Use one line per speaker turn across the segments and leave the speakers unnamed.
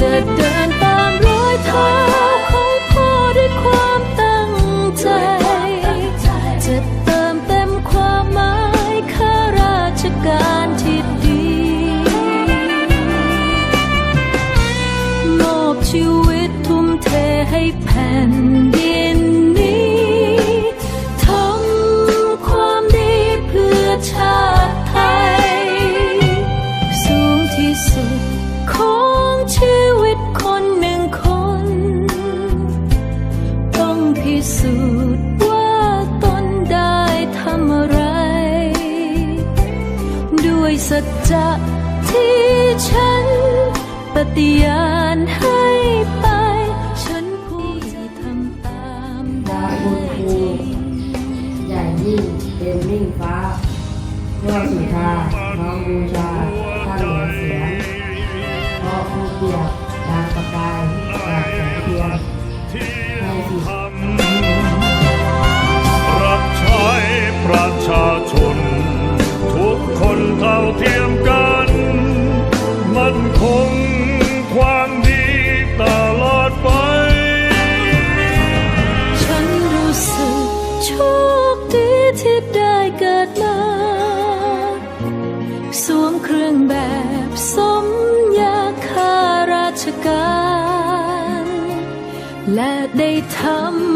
จะ ฏิญาณให้ไป ฉันผู้ที่ทำตามได้จริง
ใหญ่ยิ่งเป็นมิ่งฟ้าเมื่อสุธาน้องบูชาท่านเหลือเสียงเพราะผู้เกียรติดางประกายจากแสงเทียนให้สิ
รับใช้ประชาชน ทุกคนเท่าเทียมกัน
และได้ทำ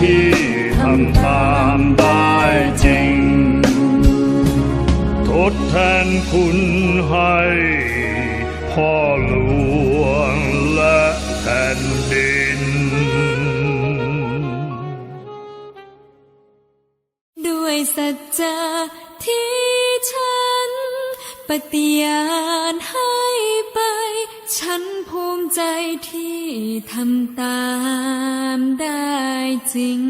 ที่ทำ
ตา
มได้จริง
ทดแทนคุณให้พ่อหลวงและแผ่นดิน
ด้วยสัจจะที่ฉันปฏิญาณให้ ที่ทำตามได้จริง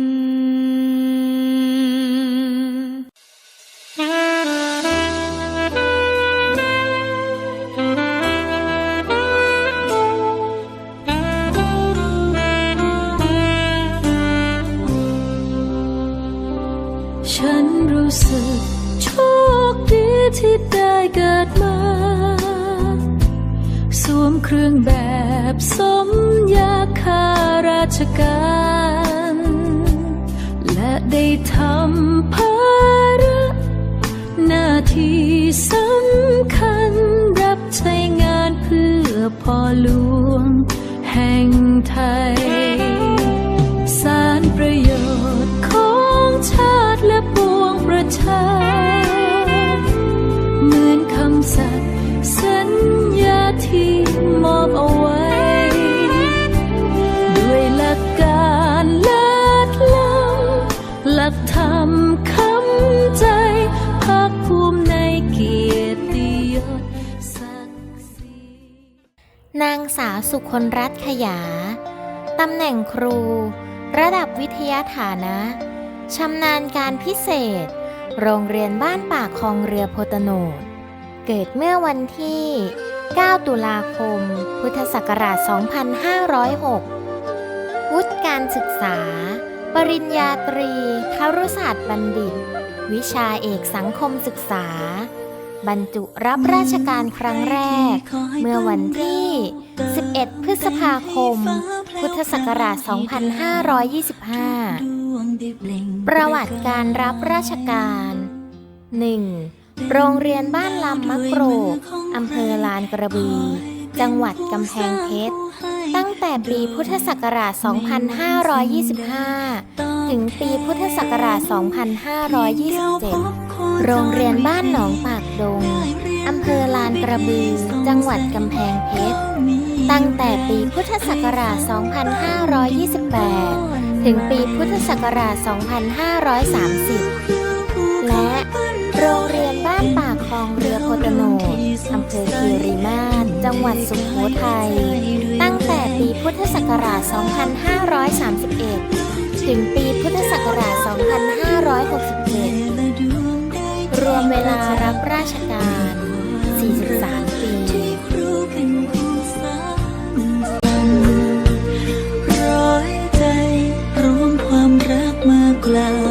พ่อหลวงแห่งไทย สุคนรัต
ขยา ตำแหน่งครู ระดับวิทยาฐานะชำนาญการพิเศษ โรงเรียนบ้านป่าคลองเรือโพตโนด เกิดเมื่อวันที่ 9 ตุลาคม พุทธศักราช 2506 วุฒิการศึกษา ปริญญาตรีครุศาสตร์บัณฑิต วิชาเอกสังคมศึกษา บรรจุรับราชการครั้งแรก เมื่อวันที่ 11 พฤษภาคม พุทธศักราช 2525 ประวัติการรับราชการ 1. โรงเรียนบ้านลำมะโกรกอำเภอลานกระบือจังหวัดกำแพงเพชร ตั้งแต่ปีพุทธศักราช 2525 ถึงปีพุทธศักราช 2527 โรงเรียนบ้านหนองปากดง อำเภอลานกระบือ จังหวัดกำแพงเพชร ตั้งแต่ปีพุทธศักราช 2528 ถึงปีพุทธศักราช 2530 และโรงเรียนบ้านป่าคลองเรือโพตโนอำเภอคีรีมาศจังหวัดสุโขทัย ตั้งแต่ปีพุทธศักราช 2531 ถึงปีพุทธศักราช 2567 รวมเวลารับราชการ 43
ก